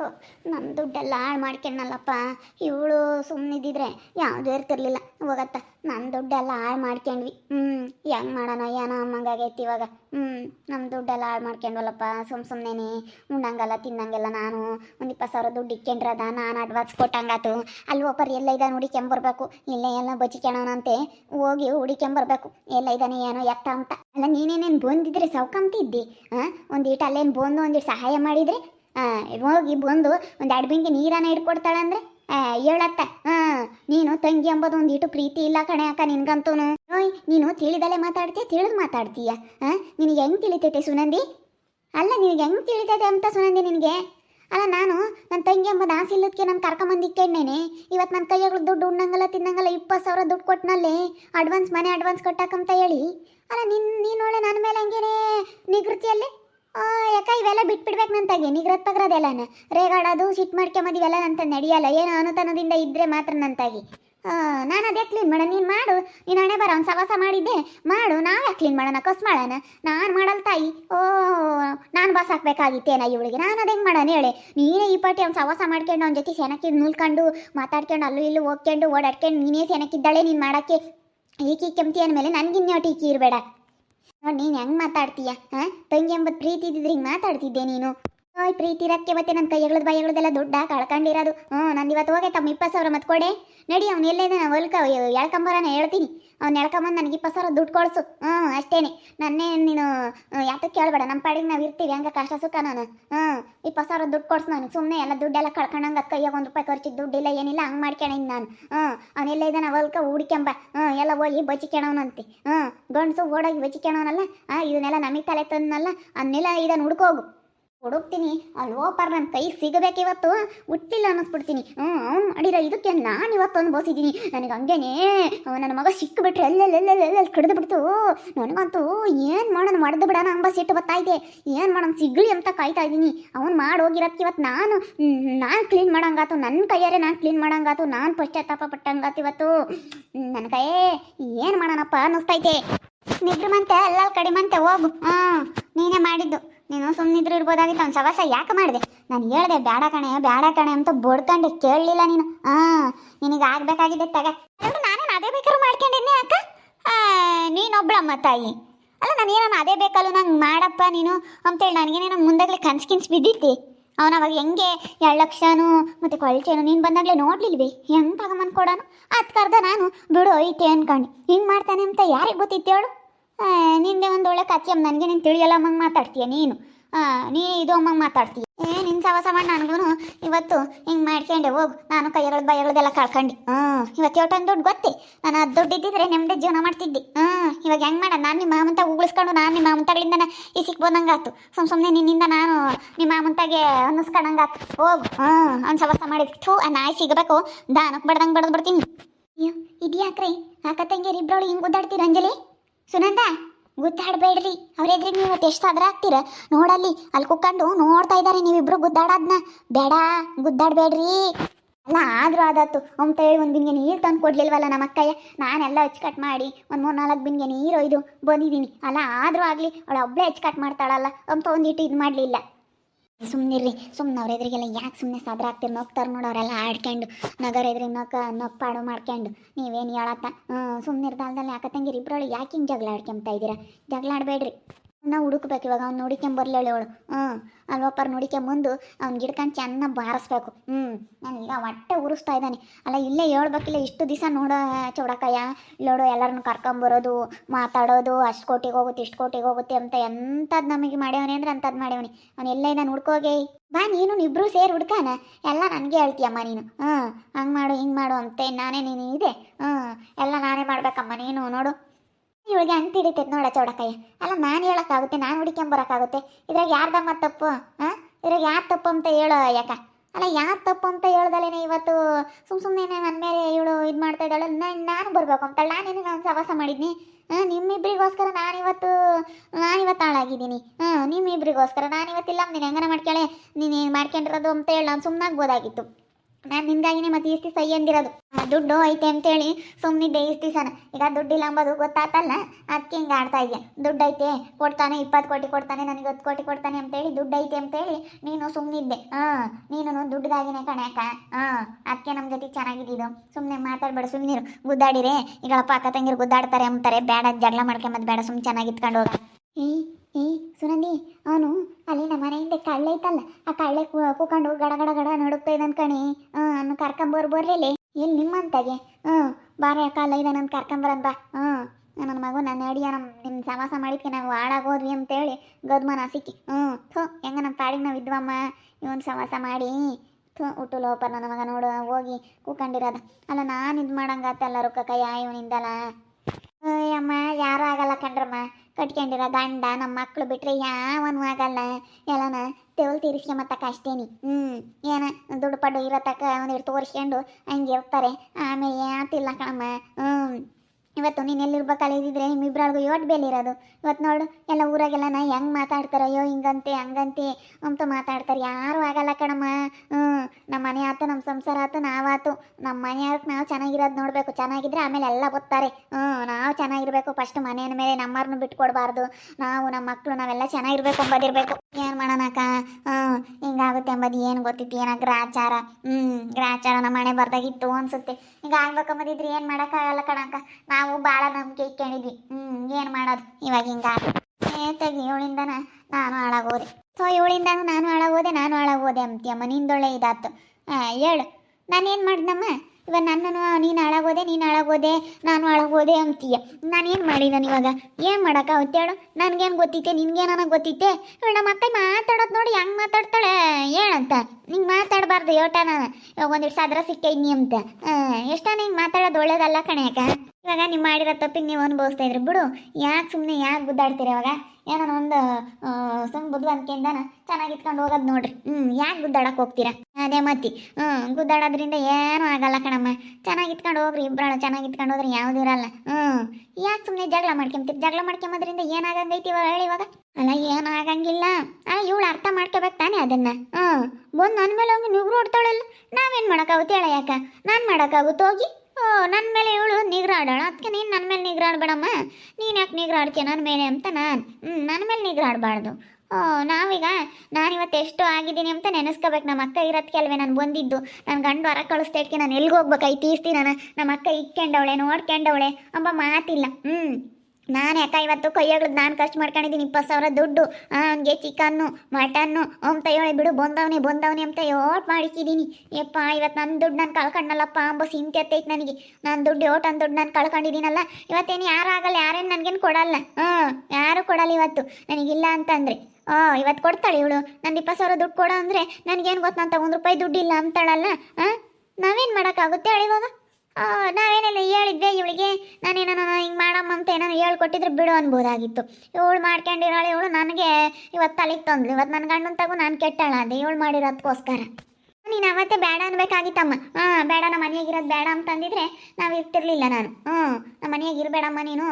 ಥು ನನ್ನ ದುಡ್ಡೆಲ್ಲ ಹಾಳು ಮಾಡ್ಕೊಂಡಲ್ಲಪ್ಪ ಇವಳು ಸುಮ್ಮನಿದ್ದಿದ್ರೆ ಯಾವುದೂ ಇರ್ತಿರ್ಲಿಲ್ಲ. ಹೋಗತ್ತ ನನ್ನ ದುಡ್ಡೆಲ್ಲ ಹಾಳು ಮಾಡ್ಕೊಂಡ್ವಿ. ಹ್ಞೂ ಹೆಂಗೆ ಮಾಡೋಣ, ಏನೋ ಅಮ್ಮಂಗಾಗೈತಿ ಇವಾಗ. ಹ್ಞೂ ನಮ್ಮ ದುಡ್ಡೆಲ್ಲ ಹಾಳು ಮಾಡ್ಕೊಂಡ್ವಲ್ಲಪ್ಪ ಸುಮ್ಮ ಸುಮ್ಮನೆ ಉಣ್ಣಂಗಲ್ಲ, ತಿನ್ನಂಗೆಲ್ಲ ನಾನು. ಒಂದು ಇಪ್ಪತ್ತು ಸಾವಿರ ದುಡ್ಡು ಇಕ್ಕೊಂಡ್ರದ, ನಾನು ಅಡ್ವಾನ್ಸ್ ಕೊಟ್ಟಂಗಾತು. ಅಲ್ಲಿ ಒಬ್ಬರು ಎಲ್ಲ ಇದೆ ಹುಡಿಕೊಂಬರ್ಬೇಕು ಇಲ್ಲೇ ಎಲ್ಲ ಬಚ್ಚಿಕೊಳ್ಳೋಣಂತೆ ಹೋಗಿ ಹುಡಿಕೆಂಬರ್ಬೇಕು ಎಲ್ಲ ಇದ್ದಾನೆ ಏನೋ ಎತ್ತ ಅಂತ. ಅಲ್ಲ, ನೀನೇನೇನು ಬಂದಿದ್ರೆ ಸೌಕಂತಿದ್ದಿ ಹಾಂ ಒಂದು ಇಟ್ಟು ಅಲ್ಲೇನು ಬಂದು ಒಂದಿಟ್ಟು ಸಹಾಯ ಮಾಡಿದ್ರೆ ಹೋಗಿ ಬಂದು ಒಂದು ಎರಡು ಬಿಂಗೆ ನೀರನ್ನ ಇಟ್ಕೊಡ್ತಾಳಂದ್ರೆ ಹೇಳತ್ತ ಹಾಂ ನೀನು ತಂಗಿ ಎಂಬುದು ಒಂದು ಇಟ್ಟು ಪ್ರೀತಿ ಇಲ್ಲ ಕಣೆ ಅಕ್ಕ ನಿನ್ಗಂತೂನು. ಓಯ್, ನೀನು ತಿಳಿದಲ್ಲೇ ಮಾತಾಡ್ತೀಯ, ತಿಳಿದು ಮಾತಾಡ್ತೀಯ? ಹಾಂ ನಿನಗೆ ಹೆಂಗೆ ತಿಳಿತೈತೆ ಸುನಂದಿ? ಅಲ್ಲ, ನಿನಗೆ ಹೆಂಗೆ ತಿಳಿತೈತೆ ಅಂತ ಸುನಂದಿ ನಿನಗೆ? ಅಲ್ಲ, ನಾನು ನನ್ನ ತಂಗಿ ಎಂಬುದು ಆಸೆ ಇಲ್ಲದಕ್ಕೆ ನಾನು ಕರ್ಕೊಂಬಂದಿಕ್ಕೇನೇನೆ ಇವತ್ತು ನನ್ನ ಕೈಯಾಗ ದುಡ್ಡು ಉಣ್ಣಂಗಲ್ಲ, ತಿನ್ನಂಗಲ್ಲ, ಇಪ್ಪತ್ತು ಸಾವಿರ ದುಡ್ಡು ಕೊಟ್ಟನಲ್ಲಿ ಅಡ್ವಾನ್ಸ್ ಮನೆ ಅಡ್ವಾನ್ಸ್ ಕೊಟ್ಟಾಕಂತ ಹೇಳಿ. ಅಲ್ಲ ನಿನ್ನ ನೀನು ಒಳ್ಳೆ ನನ್ನ ಮೇಲೆ ಹಂಗೇನೆ ನಿಗೃತಿಯಲ್ಲಿ ಯಾಕ ಇವೆಲ್ಲ ಬಿಟ್ಬಿಡ್ಬೇಕು ನಂತಾಗೆ ನಿಗ್ರತ್ ಪಗ್ರದೆಲ್ಲನ ರೇಗಾಡೋದು, ಸಿಟ್ ಮಾಡ್ಕೊಂಬದು ಇವೆಲ್ಲ ನಂತ ನಡೆಯಲ್ಲ. ಏನು ಅನುತನದಿಂದ ಇದ್ರೆ ಮಾತ್ರ ನಂತಾಗಿ ನಾನು ಅದೇ ಕ್ಲೀನ್ ಮಾಡ? ನೀನು ಮಾಡು. ನೀನು ಹಣೆ ಬರ, ಅವ್ನು ಸವಾಸ ಮಾಡಿದ್ದೆ. ಮಾಡು. ನಾವೇ ಕ್ಲೀನ್ ಮಾಡೋಣ? ಕಸ್ ಮಾಡೋಣ? ನಾನು ಮಾಡಲ್ ತಾಯಿ. ಓ, ನಾನು ಬಸ್ ಹಾಕ್ಬೇಕಾಗಿತ್ತೇನ ಇವಳಿಗೆ ನಾನು ಅದು ಹೆಂಗೆ ಮಾಡೋಣ ಹೇಳಿ? ನೀನೇ ಈ ಪಾಟಿ ಅವ್ನು ಸವಾಸ ಮಾಡ್ಕೊಂಡು ಅವ್ನ ಜೊತೆ ಸೆನಕ್ಕಿದ್ದು ನೂಲ್ಕೊಂಡು, ಮಾತಾಡ್ಕೊಂಡು ಅಲ್ಲೂ ಇಲ್ಲೂ ಹೋಗ್ಕೊಂಡು ಓಡಾಡ್ಕೊಂಡು ನೀನೇ ಸೆನಕ್ಕಿದ್ದಾಳೆ ನೀನು ಮಾಡೋಕ್ಕೆ ಈಕಿ ಕೆಂಪ್ತಿ ಅಂದಮೇಲೆ ನನಗಿನ್ಯಾವ ಟೀಕಿ ಇರಬೇಡ. ನೋಡಿ ನೀನು ಹೆಂಗೆ ಮಾತಾಡ್ತೀಯ ಹಾಂ? ತಂಗಿ ಎಂಬತ್ತು ಪ್ರೀತಿ ಇದ್ದಿದ್ರೆ ಹಿಂಗೆ ಮಾತಾಡ್ತಿದ್ದೆ ನೀನು. ಓಯ್ ಪ್ರೀತಿ ರಕ್ಕೆ ಮತ್ತೆ ನನ್ನ ಕೈಗಳದ ಬಾಯಿಗಳದೆಲ್ಲ ದುಡ್ಡ ಕಳ್ಕೊಂಡಿರೋದು. ಹ್ಞೂ ನಂದು ಇವತ್ತು ಹೋಗೈತೆ ತಮ್ಮ ಇಪ್ಪತ್ತು ಸಾವಿರ ಮತ್ತೆ ಕೊಡೆ. ನಡಿ, ಅವ್ನು ನಾನು ಹೊಲ್ಕ ಎಳ್ಕೊಂಬರೋಣ ಹೇಳ್ತೀನಿ. ಅವ್ನು ಎಳ್ಕೊಂಬಂದು ನನಗೆ ಇಪ್ಪತ್ತು ಸಾವಿರ ದುಡ್ಡು ಕೊಡಿಸು. ಹ್ಞೂ ಅಷ್ಟೇನೆ. ನನ್ನೇ ನೀನು ಯಾತಕ್ಕೆ ಕೇಳಬೇಡ. ನಮ್ಮ ಪಾಡಿಗೆ ನಾವು ಇರ್ತೀವಿ, ಹಂಗೆ ಕಷ್ಟ ಸುಖ ನಾನು. ಹ್ಞೂ ಇಪ್ಪತ್ತು ಸಾವಿರ ದುಡ್ಡು ಕೊಡ್ಸು ನಾನು. ಸುಮ್ಮನೆ ಎಲ್ಲ ದುಡ್ಡೆಲ್ಲ ಕಳ್ಕೊಂಡಂಗೆ ಅದು ಕೈಯಾಗ ಒಂದು ರೂಪಾಯಿ ಖರ್ಚಿಗೆ ದುಡ್ಡಿಲ್ಲ ಏನಿಲ್ಲ, ಹಂಗೆ ಮಾಡ್ಕೊಳೀನಿ ನಾನು. ಹ್ಞೂ ಅವನೆಲ್ಲ ಇದ್ದಾನೆ ಹೊಲ್ಕ ಹುಡ್ಕೊಂಬ ಹ್ಞೂ ಎಲ್ಲ ಹೋಗಿ ಬಚ್ಚಿಕ್ಯಣವನಂತೆ. ಹ್ಞೂ ಗಂಡಸು ಓಡೋಗಿ ಬಚ್ಚಿಕೊಳವನಲ್ಲ ಹಾಂ ಇದನ್ನೆಲ್ಲ ನಮಗೆ ತಲೆ ತಂದನಲ್ಲ ಅದನ್ನೆಲ್ಲ ಇದನ್ನು ಹುಡ್ಕೋಗು. ಹುಡುಕ್ತೀನಿ ಅಲ್ವೋ ಪರ್ ನನ್ನ ಕೈ ಸಿಗಬೇಕು ಇವತ್ತು? ಹುಟ್ಟಿಲ್ಲ ಅನ್ನಿಸ್ಬಿಡ್ತೀನಿ. ಹ್ಞೂ ಅವ್ನು ಮಾಡಿರ ಇದಕ್ಕೆ ನಾನು ಇವತ್ತು ಅನ್ಭವಿಸಿದ್ದೀನಿ ನನಗೆ ಹಂಗೇನೆ ನನ್ನ ಮಗ ಸಿಕ್ಕಿಬಿಟ್ರೆ ಎಲ್ಲೆಲ್ಲೆಲ್ಲೆಲ್ಲ ಕಡಿದ್ಬಿಡ್ತು. ನನಗಂತೂ ಏನು ಮಾಡೋಣ, ಮಾಡ್ದು ಬಿಡೋಣ ಅಂಬ ಸಿಟ್ಟು ಬತ್ತೈತೆ ಏನು ಮಾಡೋಣ, ಸಿಗ್ಲಿ ಅಂತ ಕಾಯ್ತಾ ಇದ್ದೀನಿ ಅವ್ನು ಮಾಡಿ ಹೋಗಿರೋದಕ್ಕೆ ಇವತ್ತು ನಾನು ನಾನು ಕ್ಲೀನ್ ಮಾಡೋಂಗಾತು ನನ್ನ ಕೈಯಾರೆ ನಾನು ಕ್ಲೀನ್ ಮಾಡೋಂಗಾತು, ನಾನು ಪಶ್ಚಾತ್ತಾಪ ಪಟ್ಟಂಗಾತು ಇವತ್ತು. ನನ್ನ ಕೈಯೇ ಏನು ಮಾಡೋಣಪ್ಪ ಅನ್ನಿಸ್ತೈತೆ ನಿಗ್ರಮಂತೆ ಎಲ್ಲ ಕಡಿಮಂತೆ ಹೋಗು. ಹಾಂ ನೀನೇ ಮಾಡಿದ್ದು. ನೀನು ಸುಮ್ಮನಿದ್ರು ಇರ್ಬೋದಾಗಿತ್ತು, ಅವ್ನು ಸವಾಸ ಯಾಕೆ ಮಾಡಿದೆ? ನಾನು ಹೇಳ್ದೆ ಬೇಡ ಕಣೆ ಬೇಡ ಕಣೆ ಅಂತ ಬಡ್ಕೊಂಡೆ ಕೇಳಲಿಲ್ಲ ನೀನು. ಹಾಂ ನಿನಗೆ ಆಗ್ಬೇಕಾಗಿದೆ ತಗ. ನಾನೇನು ಅದೇ ಬೇಕಾದ್ರೂ ಮಾಡ್ಕೊಂಡಿದ್ದೆ ಅಕ್ಕ? ನೀನೊಬ್ಳಮ್ಮ ತಾಯಿ. ಅಲ್ಲ, ನಾನು ಏನೋ ಅದೇ ಬೇಕಲ್ಲ ನಂಗೆ ಮಾಡಪ್ಪ ನೀನು ಅಂತೇಳಿ ನನಗೇನೇನೋ ಮುಂದಾಗಲೇ ಕನ್ಸು ಕಿನ್ಸ್ ಬಿದ್ದಿತ್ತಿ ಅವನು ಅವಾಗ ಹೆಂಗೆ ಎರಡು ಲಕ್ಷನು ಮತ್ತು ಕೊಳ್ಚೇನು ನೀನು ಬಂದಾಗಲೇ ನೋಡ್ಲಿಲ್ವಿ? ಹೆಂಗೆ ತಗೊಂಬಂದು ಕೊಡೋನು? ಅದು ಕರ್ದ ನಾನು, ಬಿಡು ಐತೆ ಅನ್ಕೊಂಡು. ಹಿಂಗೆ ಮಾಡ್ತಾನೆ ಅಂತ ಯಾರಿಗೆ ಗೊತ್ತಿತ್ತು ಹೇಳು? ನಿಂದೆ ಒಂದು ಒಳ್ಳೆ ಅಮ್ಮ, ನನಗೆ ನೀನು ತಿಳಿಯಲ್ಲ, ಅಮ್ಮಂಗೆ ಮಾತಾಡ್ತೀಯ ನೀನು? ನೀ ಇದು ಅಮ್ಮಂಗೆ ಮಾತಾಡ್ತೀಯ. ಏ ನಿನ್ನ ಸವಾಸ ಮಾಡಿ ನನಗೂ ಇವತ್ತು ಹಿಂಗೆ ಮಾಡ್ಕೊಂಡೆ, ಹೋಗು. ನಾನು ಕೈಗಳು ಬೈಗಳದೆಲ್ಲ ಕಳ್ಕೊಂಡು. ಹ್ಞೂ ಇವತ್ತು ಯೋಟನ್ ದುಡ್ಡು ಗೊತ್ತಿ? ನಾನು ಅದು ದುಡ್ಡು ಇದ್ದಿದ್ರೆ ನೆಮ್ಮದಿ ಜೀವನ ಮಾಡ್ತಿದ್ದೆ. ಹ್ಞೂ ಇವಾಗ ಹೆಂಗೆ ಮಾಡ? ನಾನು ನಿಮ್ಮ ಮಾಮಂತ ಉಗುಳಿಸ್ಕೊಂಡು, ನಾನು ನಿಮ್ಮ ಮಾಮಂತಗಳಿಂದ ಈ ಸಿಕ್ಬೋದಂಗಾತು ಸುಮ್ ಸುಮ್ಮನೆ ನಿನ್ನಿಂದ ನಾನು ನಿಮ್ಮ ಮಾಮಂತಾಗೆ ಅನ್ನಿಸ್ಕೊಂಡಂಗಾತು. ಹೋಗು. ಹ್ಞೂ ಅವ್ನು ಸವಾಸ ಮಾಡಿದ್ ಥೂ, ಆ ನಾಯಿ ಸಿಗಬೇಕು. ದಾನಕ್ಕೆ ಬಡ್ದಂಗೆ ಬಡ್ದು ಬಿಡ್ತೀನಿ. ಅಯ್ಯೋ, ಇದ್ಯಾಕ್ರಿ? ಆ ಕತ್ತಂಗೆ ಇಬ್ಬರೊಳು ಹಿಂಗೆ ಗುದ್ದಾಡ್ತೀರ ಅಂಜಲಿ? ಸುನಂದ, ಗುದ್ದಾಡಬೇಡ್ರಿ. ಅವ್ರೆದ್ರಿ ನೀವು ಎಷ್ಟು ಅದ್ರ ಆಗ್ತೀರ? ನೋಡಲ್ಲಿ, ಅಲ್ಲಿ ಕುಕ್ಕಂಡು ನೋಡ್ತಾ ಇದ್ದಾರೆ ನೀವಿಬ್ರು ಗುದ್ದಾಡೋದ್ನ. ಬೇಡ, ಗುದ್ದಾಡಬೇಡ್ರಿ. ಅಲ್ಲ, ಆದ್ರೂ ಆದತ್ತು. ಅಂತ ಹೇಳಿ ಒಂದು ಬಿನ್ಗೆ ನೀರು ತಂದು ಕೊಡ್ಲಿಲ್ವಲ್ಲ ನಮ್ಮ ಅಕ್ಕಯ್ಯ? ನಾನೆಲ್ಲ ಕಟ್ ಮಾಡಿ ಒಂದು ಮೂರು ನಾಲ್ಕು ಬಿನ್ಗೆ ನೀರು ಇದು ಬಂದಿದ್ದೀನಿ ಅಲ್ಲ, ಆದ್ರೂ ಆಗಲಿ, ಅವಳು ಒಬ್ಬಳೇ ಕಟ್ ಮಾಡ್ತಾಳಲ್ಲ ಅಂತ ಒಂದಿಟ್ಟು ಇದು ಮಾಡಲಿಲ್ಲ. ಸುಮ್ಮನಿರ್ರಿ ಸುಮ್ಮನೆ ಅವ್ರ ಎದುರಿಗೆಲ್ಲ ಯಾಕೆ ಸುಮ್ಮನೆ ಸದ್ರ ಆಗ್ತೀರಿ? ನೋಗ್ತಾರೆ ನೋಡಿ ಅವರೆಲ್ಲ ಆಡ್ಕೊಂಡು ನಗರ ಎದುರಿ ನೊಕ್ಕ ನೊಪ್ಪಾಡು ಮಾಡ್ಕೊಂಡು ನೀವೇನು ಹೇಳತ್ತ? ಹ್ಞೂ ಸುಮ್ಮನೆ ಇರ್ದಲ್ದಲ್ಲಿ ಯಾಕ ತಂಗಿರಿ? ಇಬ್ಬರೊಳಗೆ ಯಾಕೆ ಹಿಂಗೆ ಜಗಳ ಆಡ್ಕೊಂತ ಇದ್ದೀರಾ ಜಗಳ ಆಡಬೇಡ್ರಿ ನಾವು ಹುಡುಕ್ಬೇಕು, ಇವಾಗ ಅವ್ನು ನೋಡಿಕೊಂಬರ್ಲಿ ಅವಳು ಹ್ಞೂ ಅಲ್ವಪ್ಪರ್ ನೋಡಿಕೊಂಬಂದು ಅವ್ನು ಗಿಡ್ಕೊಂಡು ಚೆನ್ನಾಗಿ ಬಾರಿಸ್ಬೇಕು. ಹ್ಞೂ ನಾನೀಗ ಹೊಟ್ಟೆ ಉರಿಸ್ತಾ ಇದ್ದಾನೆ. ಅಲ್ಲ, ಇಲ್ಲೇ ಹೇಳ್ಬೇಕಿಲ್ಲ, ಇಷ್ಟು ದಿವಸ ನೋಡೋ ಚೌಡಕಯ್ಯ ಇಲ್ಲೋಡು, ಎಲ್ಲರನ್ನು ಕರ್ಕೊಂಬರೋದು ಮಾತಾಡೋದು, ಅಷ್ಟು ಕೋಟಿಗೆ ಹೋಗುತ್ತೆ, ಇಷ್ಟು ಕೋಟಿಗೆ ಹೋಗುತ್ತೆ ಅಂತ ಎಂಥದ್ದು ನಮಗೆ ಮಾಡ್ಯವನೇ ಅಂದ್ರೆ ಅಂಥದ್ದು ಮಾಡ್ಯವನಿ. ಅವ್ನು ಎಲ್ಲ ಇದ್ದಾನೆ ಹುಡ್ಕೋಗೆ ಬಾ, ನೀನು ಇಬ್ಬರು ಸೇರಿ ಹುಡ್ಕಾನ ಎಲ್ಲ ನನಗೆ ಹೇಳ್ತೀಯಮ್ಮ ನೀನು. ಹ್ಞೂ ಹಂಗೆ ಮಾಡು, ಹಿಂಗೆ ಮಾಡು ಅಂತ, ನಾನೇ ನೀನು ಇದೆ. ಹ್ಞೂ ಎಲ್ಲ ನಾನೇ ಮಾಡ್ಬೇಕಮ್ಮ ನೀನು, ನೋಡು. ಇವಳಿಗೆ ಅಂತ ಹಿಡಿತೈತ್ ನೋಡ ಚೌಡಕಯ್ಯ ಅಲ್ಲ, ನಾನು ಹೇಳೋಕ್ಕಾಗುತ್ತೆ, ನಾನು ಹುಡ್ಕೊಂಬರೋಕ್ಕಾಗುತ್ತೆ ಇದ್ರಾಗ ಯಾರ್ದಮ್ಮ ತಪ್ಪು ಹಾಂ ಇದ್ರಾಗ ಯಾರು ತಪ್ಪು ಅಂತ ಹೇಳು ಯಾಕ ಅಲ್ಲ, ಯಾರು ತಪ್ಪು ಅಂತ ಹೇಳ್ದಲೇನೆ ಇವತ್ತು ಸುಮ್ ಸುಮ್ಮನೆ ನನ್ನ ಮೇಲೆ ಇವಳು ಇದು ಮಾಡ್ತಾ ಇದ್ದಾಳೆ. ನಾನು ನಾನು ಬರಬೇಕು ಅಂತ. ನಾನೇನು ನಾನು ಸವಾಸ ಮಾಡಿದ್ನಿ. ಹಾಂ ನಿಮ್ಮಿಬ್ಬರಿಗೋಸ್ಕರ ನಾನಿವತ್ತು ನಾನಿವತ್ತು ಹಾಳಾಗಿದ್ದೀನಿ. ಹಾಂ ನಿಮ್ಮಿಬ್ಬರಿಗೋಸ್ಕರ ನಾನಿವತ್ತಿಲ್ಲ ನೀನು ಹೆಂಗನ ಮಾಡ್ಕೊಳ್ಳೆ ನೀನು ಮಾಡ್ಕೊಂಡಿರೋದು ಅಂತ ಹೇಳಿ. ನಾನು ಸುಮ್ಮನಾಗ್ಬೋದಾಗಿತ್ತು ನಾನು ನಿನ್ಗಾಗಿನೇ ಮತ್ತೆ ಇಷ್ಟು ಸೈ ಅಂದಿರೋದು. ದುಡ್ಡು ಐತೆ ಅಂತೇಳಿ ಸುಮ್ಮನಿದ್ದೆ ಇಷ್ಟು ದಿವಸನ ಈಗ ದುಡ್ಡಿಲ್ಲ ಅಂಬೋದು ಗೊತ್ತಾತಲ್ಲ? ಅದಕ್ಕೆ ಹಿಂಗೆ ಆಡ್ತಾ ಇದೆಯಾ? ದುಡ್ಡು ಐತೆ, ಕೊಡ್ತಾನೆ, ಇಪ್ಪತ್ತು ಕೋಟಿ ಕೊಡ್ತಾನೆ, ನನಗೆ ಹತ್ತು ಕೋಟಿ ಕೊಡ್ತಾನೆ ಅಂತೇಳಿ ದುಡ್ಡು ಐತೆ ಅಂತೇಳಿ ನೀನು ಸುಮ್ಮನಿದ್ದೆ ಹಾಂ ನೀನು ದುಡ್ಡಿಗಾಗಿನೇ ಕಣ್ಯಾಕ ಹಾಂ ಅದಕ್ಕೆ ನಮ್ಮ ಜೊತೆ ಚೆನ್ನಾಗಿದ್ದು ಸುಮ್ಮನೆ ಮಾತಾಡ್ಬೇಡ ಸುಮ್ಮನಿರು ಗುದ್ದಾಡಿರೇ. ಈಗಳಪ್ಪ ಅಕ್ಕ ತಂಗಿರು ಗುದ್ದಾಡ್ತಾರೆ ಅಂತಾರೆ. ಬೇಡ ಜಗಳ ಮಾಡ್ಕೊಂಬದ್ ಬೇಡ ಸುಮ್ಮನೆ ಚೆನ್ನಾಗಿ ಇಟ್ಕೊಂಡು ಹೋಗ. ಸುನಂದಿ, ಅವನು ಅಲ್ಲಿ ನಮ್ಮ ಮನೆ ಹಿಂದೆ ಕಳ್ಳ ಐತಲ್ಲ, ಆ ಕಳ್ಳೆ ಕೂಕೊಂಡು ಗಡ ಗಡ ಗಡ ನಡುಕ್ತಾ ಇದ್ದಾನೆ ಕಣಿ. ಅವ್ನು ಕರ್ಕೊಂಬರ್ ನಿಮ್ಮ ಎಲ್ಲಿ ನಿಮ್ಮಂತಾಗೆ ಹ್ಞೂ ಬಾರೆ ಕಾಲ ಇದೆ ನನ್ನ ಕರ್ಕೊಂಬರಂತ ಹ್ಞೂ ನನ್ನ ಮಗು, ನನ್ನ ಅಡಿಯ ನಮ್ಮ ನಿಮ್ಮ ಸಮಾಸ ಮಾಡಿದ್ಕೆ ನಾವು ಹಾಳಾಗೋದ್ವಿ ಅಂತೇಳಿ ಗದ್ಮನ ಸಿಕ್ಕಿ ಹ್ಞೂ ಥೋ, ಹೆಂಗ ನಮ್ಮ ಪಾಡಿಗೆ ನಾವು ಇದ್ವಮ್ಮ? ಇವನು ಸಮಾಸ ಮಾಡಿ. ಥೂ, ಹುಟ್ಟು ಲೋಪ ನನ್ನ ಮಗ ನೋಡು, ಹೋಗಿ ಕೂಕೊಂಡಿರೋದ. ಅಲ್ಲ, ನಾನು ಇದು ಮಾಡಂಗಾತಲ್ಲ ರೊಕ್ಕ ಕೈ ಇವನಿಂದಲ್ಲ ಅಯ್ಯಮ್ಮ, ಯಾರು ಆಗಲ್ಲ ಕಣ್ರಮ್ಮ. ಕಟ್ಕೊಂಡಿರೋ ಗಂಡ ನಮ್ಮ ಮಕ್ಕಳು ಬಿಟ್ರೆ ಯಾವನು ಆಗಲ್ಲ. ಎಲ್ಲನ ತೆವಲ್ ತೀರಿಸ್ಕೊಂಬತ್ತಕ್ಕ ಅಷ್ಟೇನಿ. ಹ್ಞೂ ಏನ ದುಡ್ಡು ಪಡ್ಡು ಇರೋ ತಕ್ಕ ಒಂದಿಟ್ಟು ತೋರಿಸ್ಕೊಂಡು ಹಂಗೆ ಇರ್ತಾರೆ. ಆಮೇಲೆ ಯಾತಿಲ್ಲ ಕಣಮ್ಮ. ಹ್ಞೂ ಇವತ್ತು ನೀನು ಎಲ್ಲಿರ್ಬೇಕು ಇದ್ದಿದ್ರೆ ನಿಮ್ಮಿಬ್ರಾಳ್ಗೂ ಯೋಟ್ ಬೇಲಿ ಇರೋದು. ಇವತ್ತು ನೋಡು, ಎಲ್ಲ ಊರಾಗೆಲ್ಲ ನಾ ಹೆಂಗೆ ಮಾತಾಡ್ತಾರೆ, ಅಯ್ಯೋ, ಹಿಂಗಂತೆ, ಹಂಗಂತೆ ಅಂತ ಮಾತಾಡ್ತಾರೆ. ಯಾರು ಆಗಲ್ಲ ಕಣಮ್ಮ. ಹ್ಞೂ ನಮ್ಮ ಮನೆ ಆತು ನಮ್ಮ ಸಂಸಾರ ಆತು, ನಾವಾತು. ನಮ್ಮ ಮನೆಯವ್ರಿಗೆ ನಾವು ಚೆನ್ನಾಗಿರೋದು ನೋಡಬೇಕು. ಚೆನ್ನಾಗಿದ್ರೆ ಆಮೇಲೆ ಎಲ್ಲ ಗೊತ್ತಾರೆ ಹ್ಞೂ ನಾವು ಚೆನ್ನಾಗಿರ್ಬೇಕು. ಫಸ್ಟ್ ಮನೆಯ ಮೇಲೆ ನಮ್ಮವ್ರನ್ನ ಬಿಟ್ಕೊಡ್ಬಾರ್ದು. ನಾವು ನಮ್ಮ ಮಕ್ಕಳು ನಾವೆಲ್ಲ ಚೆನ್ನಾಗಿರ್ಬೇಕು ಅಂಬೋದಿರ್ಬೇಕು. ಏನು ಮಾಡೋಣಕ್ಕ? ಹಿಂಗಾಗುತ್ತೆ ಏನು ಗೊತ್ತಿತ್ತು, ಏನ ಗ್ರಾಚಾರ? ಹ್ಞೂ ಗ್ರಾಚಾರ ನಮ್ಮ ಮನೆ ಬರ್ದಾಗಿತ್ತು ಅನ್ಸುತ್ತೆ. ಈಗ ಆಗ್ಬೇಕಂಬದಿದ್ರೆ ಏನು ಮಾಡೋಕ್ಕಾಗಲ್ಲ ಕಣಕ್ಕ ನಾವು ಭಾಳ ನಂಬಿಕೆ ಇಟ್ಕೊಂಡಿದ್ವಿ. ಹ್ಞೂ ಏನು ಮಾಡೋದು? ಇವಾಗ ಹಿಂಗ ತೆಗಿ, ಇವಳಿಂದನ ನಾನು ಹಾಳಾಗೋದೆ. ಸೊ ಇವಳಿಂದ ನಾನು ಹಾಳಾಗೋದೆ ನಾನು ಹಾಳಾಗೋದೆ ಅಂತೀಯಮ್ಮ. ನಿಂದೊಳ್ಳೆ ಇದಾತು. ಹಾಂ ಹೇಳು. ನಾನೇನು ಮಾಡಿದಮ್ಮ ಇವಾಗ ನನ್ನನ್ನು, ನೀನು ಹಾಳಾಗೋದೆ ನೀನು ಹಾಳಾಗೋದೆ ನಾನು ಹಾಳಾಗೋದೆ ಅಂತೀಯ. ನಾನೇನು ನಾನು ಇವಾಗ ಏನು ಮಾಡೋಕ್ಕಾಗುತ್ತೆ ಹೇಳು? ನನಗೇನು ಗೊತ್ತಿತ್ತೆ ನಿನಗೇನೋ ಗೊತ್ತಿತ್ತೆ ನಮ್ಮ ಅಕ್ಕ ಮಾತಾಡೋದು ನೋಡಿ ಹೆಂಗೆ ಮಾತಾಡ್ತಾಳೆ? ಹೇಳಂತ. ನಿಂಗೆ ಮಾತಾಡಬಾರ್ದು ಯೋಟ ನಾನು ಇವಾಗ ಒಂದಿಷ್ಟು ಸಾದ್ರ ಸಿಕ್ಕೈನಿ ಅಂತ. ಎಷ್ಟೋ ನಿಂಗೆ ಮಾತಾಡೋದು ಒಳ್ಳೇದಲ್ಲ ಕಣೆ ಯಾಕ ಇವಾಗ ನೀವು ಮಾಡಿರೋ ತಪ್ಪಿಗೆ ನೀವು ಅನುಭವಿಸ್ತಾ ಇದ್ರಿ. ಬಿಡು. ಯಾಕೆ ಸುಮ್ಮನೆ ಯಾಕೆ ಗುದ್ದಾಡ್ತೀರಿ ಇವಾಗ? ಏನೋ ಒಂದು ಸುಮ್ಮನೆ ಬುದ್ಧಿವಂತಿಕೆಯಿಂದ ಚೆನ್ನಾಗಿ ಇಟ್ಕೊಂಡು ಹೋಗೋದು ನೋಡ್ರಿ. ಹ್ಞೂ ಯಾಕೆ ಗುದ್ದಾಡಕ್ಕೆ ಹೋಗ್ತೀರಾ? ಅದೇ ಮತ್ತಿ. ಹ್ಞೂ ಗುದ್ದಾಡೋದ್ರಿಂದ ಏನೂ ಆಗಲ್ಲ ಕಣಮ್ಮ. ಚೆನ್ನಾಗಿ ಇಟ್ಕೊಂಡು ಹೋಗ್ರಿ ಇಬ್ಬರಾಳು ಚೆನ್ನಾಗಿ ಇಟ್ಕೊಂಡು ಹೋದ್ರೆ ಯಾವುದೂ ಇರಲ್ಲ. ಹ್ಞೂ ಯಾಕೆ ಸುಮ್ಮನೆ ಜಗಳ ಮಾಡ್ಕೊಂತೀರಿ? ಜಗಳ ಮಾಡ್ಕೊಂಬೋದ್ರಿಂದ ಏನಾಗಂಗೈತಿ ಇವಾಗ ಹೇಳಿ ಇವಾಗ? ಅಲ್ಲ ಏನು ಆಗಂಗಿಲ್ಲ ಆ ಇವಳು ಅರ್ಥ ಮಾಡ್ಕೋಬೇಕು ತಾನೇ ಅದನ್ನ. ಹ್ಞೂ ಬಂದು ನನ್ನ ಮೇಲೆ ಹೋಗಿ ನಿಗ್ರು ಹೊಡ್ತಾಳಲ್ಲ. ನಾವೇನು ಮಾಡೋಕ್ಕಾಗುತ್ತೆ ಹೇಳ ಯಾಕ? ನಾನು ಮಾಡೋಕ್ಕಾಗುತ್ತೆ ಹೋಗಿ? ಓ ನನ್ನ ಮೇಲೆ ಇವಳು ನಿಗ್ರಾಡೋಣ ಅದಕ್ಕೆ ನೀನು ನನ್ನ ಮೇಲೆ ನಿಗ್ರಾಡ್ಬೇಡಮ್ಮ. ನೀನು ಯಾಕೆ ನಿಗ್ರಾಡ್ತೀಯ ನನ್ನ ಮೇಲೆ ಅಂತ ನಾನು. ಹ್ಞೂ ನನ್ನ ಮೇಲೆ ನಿಗ್ರಾಡಬಾರ್ದು. ನಾವೀಗ, ನಾನಿವತ್ತು ಎಷ್ಟು ಆಗಿದ್ದೀನಿ ಅಂತ ನೆನೆಸ್ಕೋಬೇಕು. ನಮ್ಮ ಅಕ್ಕ ಇರೋದಕ್ಕೆ ಅಲ್ವೇ ನಾನು ಬಂದಿದ್ದು. ನನ್ನ ಗಂಡು ಹೊರ ಕಳಿಸ್ತೇಟ್ಕೆ ನಾನು ಎಲ್ಲಿಗೆ ಹೋಗ್ಬೇಕಾಯ್ತು ತೀಸ್ತಿ ನಾನು. ನಮ್ಮ ಅಕ್ಕ ಇಕ್ಕೊಂಡವಳೆ, ನೋಡ್ಕೊಂಡವಳೆ. ಅಂಬ ಮಾತಿಲ್ಲ. ಹ್ಞೂ ನಾನು ಯಾಕೆ ಇವತ್ತು ಕೈಯಾಗ್ಲದ್ದು ನಾನು ಖರ್ಚು ಮಾಡ್ಕೊಂಡಿದ್ದೀನಿ, ಇಪ್ಪತ್ತು ಸಾವಿರ ದುಡ್ಡು ಅವನಿಗೆ ಚಿಕನ್ನು, ಮಟನ್ನು ಅಂತ ಹೇಳಿ ಬಿಡು, ಬಂದವನೆ ಬಂದವನೆ ಅಂತ ಯೋಟ್ ಮಾಡಿಕ್ಕಿದ್ದೀನಿ ಯಪ್ಪ ಇವತ್ತು ನನ್ನ ದುಡ್ಡು ನಾನು ಕಳ್ಕೊಂಡಲ್ಲಪ್ಪ, ಅಂಬ ಸಿಂತೆ ಐತೆ ನನಗೆ. ನನ್ನ ದುಡ್ಡು, ಯೋಟ್ ನನ್ನ ದುಡ್ಡು ನಾನು ಕಳ್ಕೊಂಡಿದ್ದೀನಲ್ಲ, ಇವತ್ತೇನು ಯಾರು ಆಗಲ್ಲ, ಯಾರೇನು ನನಗೇನು ಕೊಡಲ್ಲ. ಹಾಂ ಯಾರು ಕೊಡಲ್ಲ ಇವತ್ತು. ನನಗಿಲ್ಲ ಅಂತಂದರೆ, ಆ ಇವತ್ತು ಕೊಡ್ತಾಳೆ ಇವಳು. ನನ್ನ ಇಪ್ಪತ್ತು ಸಾವಿರ ದುಡ್ಡು ಕೊಡೋ ಅಂದರೆ, ನನಗೇನು ಗೊತ್ತು, ನಾನು ಒಂದು ರೂಪಾಯಿ ದುಡ್ಡಿಲ್ಲ ಅಂತಾಳಲ್ಲ ಹಾಂ ನಾವೇನು ಮಾಡೋಕ್ಕಾಗುತ್ತೆ ಹೇಳಿ ನಾವೇನೆಲ್ಲ ಹೇಳಿದ್ವಿ ಇವಳಿಗೆ ನಾನೇನೋ ಹಿಂಗೆ ಮಾಡಮ್ಮ ಅಂತ ಏನೋ ಹೇಳ್ಕೊಟ್ಟಿದ್ರು ಬಿಡು ಅನ್ಬೋದಾಗಿತ್ತು. ಇವಳು ಮಾಡ್ಕೊಂಡಿರೋಳು, ಇವಳು ನನಗೆ ಇವತ್ತು ತಲೆಗೆ ತಂದ್ಲು. ಇವತ್ತು ನನ್ನ ಗಂಡನ ತಗೋ ನಾನು ಕೆಟ್ಟಾಳ ಅದೇ ಇವಳು ಮಾಡಿರೋದಕ್ಕೋಸ್ಕರ ನೀನು ಅವತ್ತೇ ಬೇಡ ಅನ್ಬೇಕಾಗಿತ್ತಮ್ಮ. ಹಾಂ, ಬೇಡ, ನಮ್ಮ ಮನೆಯಾಗಿರೋದು ಬೇಡ ಅಂತಂದಿದ್ರೆ ನಾವು ಇರ್ತಿರ್ಲಿಲ್ಲ ನಾನು. ಹ್ಞೂ ನಮ್ಮ ಮನೆಯಾಗ ಇರಬೇಡಮ್ಮ ನೀನು.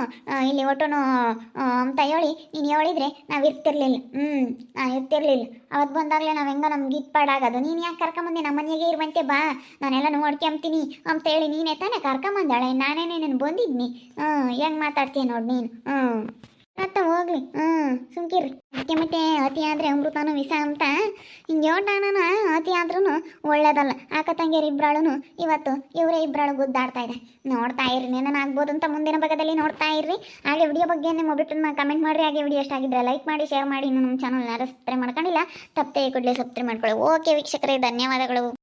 ಇಲ್ಲಿ ಒಟ್ಟು ಅಂತ ಹೇಳಿ ನೀನು ಹೇಳಿದ್ರೆ ನಾವು ಇರ್ತಿರ್ಲಿಲ್ಲ. ಹ್ಞೂ ನಾನು ಇರ್ತಿರ್ಲಿಲ್ಲ. ಅವತ್ತು ಬಂದಾಗಲೇ ನಾವು ಹೆಂಗೋ ನಮ್ಗೆ ಇಟ್ಪಾಡಾಗೋದು ನೀನು ಯಾಕೆ ಕರ್ಕೊಂಬಂದೆ? ನಮ್ಮ ಮನೆಯಾಗೆ ಇರುವಂತೆ ಬಾ. ನಾನೆಲ್ಲ ನೋಡ್ಕೊಂತೀನಿ ಅಂತ ಹೇಳಿ ನೀನೇ ತಾನೇ ಕರ್ಕೊಂಬಂದಾಳೆ. ನಾನೇ ನೀನು ಬಂದಿದ್ನಿ. ಹ್ಞೂ ಹೆಂಗೆ ಮಾತಾಡ್ತೀಯ ನೋಡಿ ನೀನು. ಹ್ಞೂ ಮತ್ತೆ ಹೋಗ್ಲಿ. ಹ್ಮ್ ಸುಮ್ಕಿರಿ ಮತ್ತೆ ಮತ್ತೆ ಅತಿ ಆದ್ರೆ ಅಮೃತನು ವಿಷ ಅಂತ. ಹಿಂಗೆ ಯೋಟಾನನ ಅತಿ ಆದ್ರೂ ಒಳ್ಳೇದಲ್ಲ. ಅಕ್ಕ ತಂಗಿಯರು ಇಬ್ಬರಾಳುನು ಇವತ್ತು ಇವರೇ ಇಬ್ಬರಾಳು ಗುದ್ದಾಡ್ತಾ ಇದೆ. ನೋಡ್ತಾ ಇರ್ರಿ, ನೆನನ ಆಗ್ಬೋದು ಅಂತ ಮುಂದಿನ ಭಾಗದಲ್ಲಿ ನೋಡ್ತಾ ಇರ್ರಿ. ಹಾಗೆ ವಿಡಿಯೋ ಬಗ್ಗೆ ನಿಮ್ಮ ಬಿಟ್ಟು ಕಮೆಂಟ್ ಮಾಡಿರಿ. ಹಾಗೆ ವಿಡಿಯೋ ಆಗಿದ್ರೆ ಲೈಕ್ ಮಾಡಿ ಶೇರ್ ಮಾಡಿ. ಇನ್ನು ನಮ್ಮ ಚಾನಲ್ ಯಾರು ಸಬ್ಸ್ಕ್ರೈಬ್ ಮಾಡ್ಕೊಂಡಿಲ್ಲ ತಪ್ಪೇ ಕೂಡಲೇ ಸಬ್ಸ್ಕ್ರೈಬ್ ಮಾಡ್ಕೊಳ್ಳಿ. ಓಕೆ ವೀಕ್ಷಕರೇ, ಧನ್ಯವಾದಗಳು.